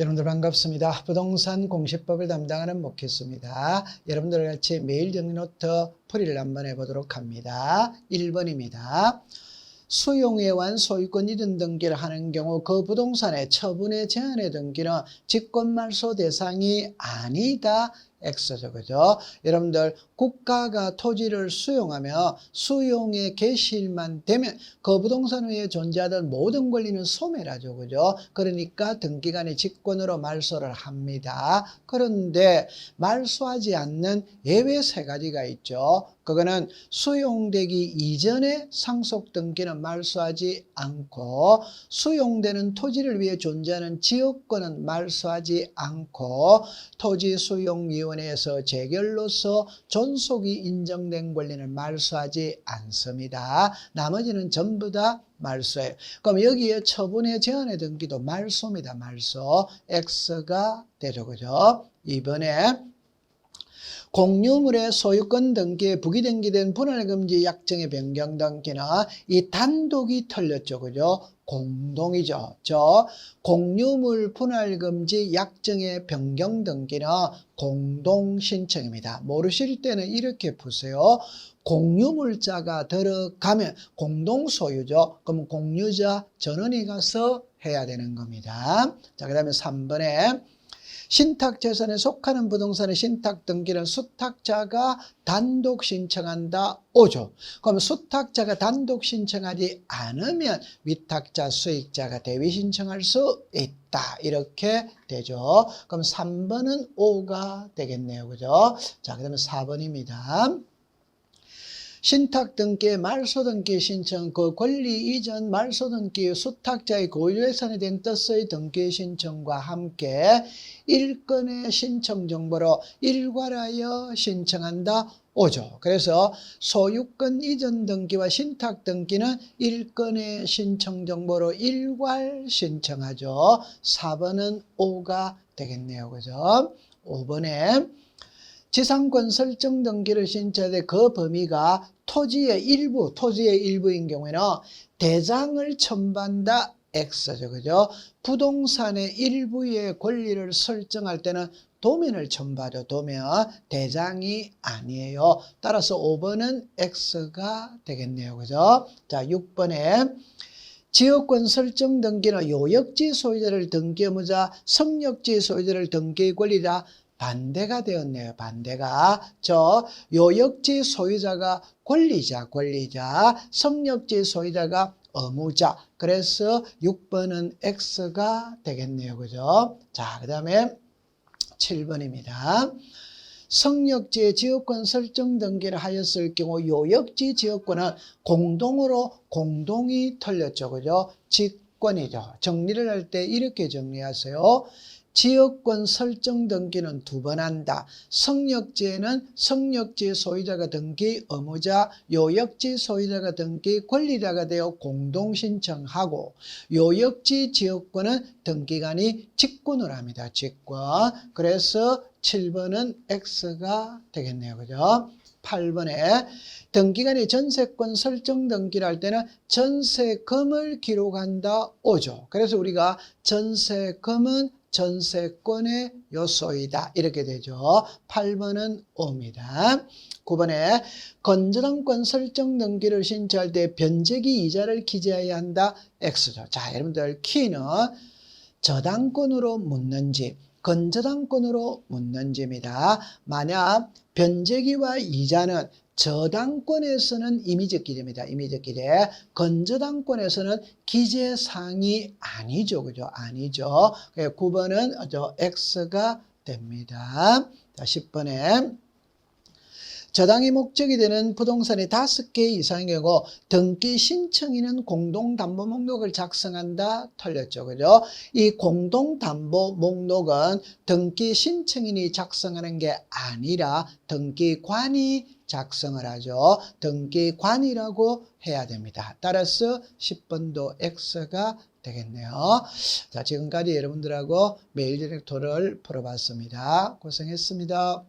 여러분들 반갑습니다. 부동산 공시법을 담당하는 목회수입니다. 여러분들 같이 매일 정리노트 풀이를 한번 해보도록 합니다. 1번입니다. 수용해완 소유권 이전 등기를 하는 경우 그 부동산의 처분의 제한의 등기는 직권말소 대상이 아니다. X죠. 그죠? 여러분들 국가가 토지를 수용하며 수용의 개시일만 되면 그 부동산 위에 존재하던 모든 권리는 소멸하죠. 그죠? 그러니까 등기관이 직권으로 말소를 합니다. 그런데 말소하지 않는 예외 세 가지가 있죠. 그거는 수용되기 이전에 상속 등기는 말소하지 않고 수용되는 토지를 위해 존재하는 지역권은 말소하지 않고 토지 수용 위원회에서 재결로서 존속이 인정된 권리는 말소하지 않습니다. 나머지는 전부 다 말소예요. 그럼 여기에 처분의 제한의 등기도 말소입니다. 말소. X가 되죠. 그죠? 이번에 공유물의 소유권 등기에 부기등기된 분할금지 약정의 변경 등기는 이 단독이 틀렸죠. 그죠? 공동이죠. 저 공유물 분할금지 약정의 변경 등기는 공동 신청입니다. 모르실 때는 이렇게 보세요. 공유물자가 들어가면 공동 소유죠. 그럼 공유자 전원이 가서 해야 되는 겁니다. 자, 그 다음에 3번에 신탁 재산에 속하는 부동산의 신탁 등기는 수탁자가 단독 신청한다. 5조. 그럼 수탁자가 단독 신청하지 않으면 위탁자, 수익자가 대위 신청할 수 있다. 이렇게 되죠. 그럼 3번은 5가 되겠네요. 그죠? 자, 그 다음에 4번입니다. 신탁 등기, 말소 등기 신청, 그 권리 이전 말소 등기, 수탁자의 고유예산에 대한 뜻의 등기 신청과 함께 일건의 신청 정보로 일괄하여 신청한다. 오죠. 그래서 소유권 이전 등기와 신탁 등기는 일건의 신청 정보로 일괄 신청하죠. 4번은 5가 되겠네요. 그죠? 5번에 지상권 설정 등기를 신청할 그 범위가 토지의 일부, 토지의 일부인 경우에는 대장을 첨부한다. X죠. 그죠? 부동산의 일부의 권리를 설정할 때는 도면을 첨부하죠. 도면. 대장이 아니에요. 따라서 5번은 X가 되겠네요. 그죠? 자, 6번에 지역권 설정 등기는 요역지 소유자를 등기하무자 성역지 소유자를 등기 권리자 반대가 되었네요. 반대가. 저 요역지 소유자가 권리자, 권리자, 성역지 소유자가 의무자. 그래서 6번은 X가 되겠네요. 그죠? 자, 그 다음에 7번입니다. 성역지의 지역권 설정 등기를 하였을 경우 요역지 지역권은 공동으로 공동이 틀렸죠. 그죠? 직권이죠. 정리를 할 때 이렇게 정리하세요. 지역권 설정 등기는 두 번 한다. 성역지에는 성역지 소유자가 등기 의무자, 요역지 소유자가 등기 권리자가 되어 공동 신청하고 요역지 지역권은 등기관이 직권을 합니다. 직권. 그래서 7번은 X가 되겠네요. 그죠? 8번에 등기관이 전세권 설정 등기를 할 때는 전세금을 기록한다. 5조. 그래서 우리가 전세금은 전세권의 요소이다. 이렇게 되죠. 8번은 5입니다. 9번에 건저당권 설정 등기를 신청할 때 변제기 이자를 기재해야 한다. X죠. 자, 여러분들 키는 저당권으로 묻는지 건저당권으로 묻는지입니다. 만약 변제기와 이자는 저당권에서는 임의적 기재입니다. 임의적 기재. 건저당권에서는 기재사항이 아니죠. 그죠? 아니죠. 9번은 저 X가 됩니다. 자, 10번에 저당이 목적이 되는 부동산이 다섯 개 경우 등기 신청인은 공동담보 목록을 작성한다 틀렸죠. 그죠? 이 공동담보 목록은 등기 신청인이 작성하는 게 아니라 등기관이 작성을 하죠. 등기관이라고 해야 됩니다. 따라서 10번도 X가 되겠네요. 자 지금까지 여러분들하고 메일 디렉토를 풀어봤습니다. 고생했습니다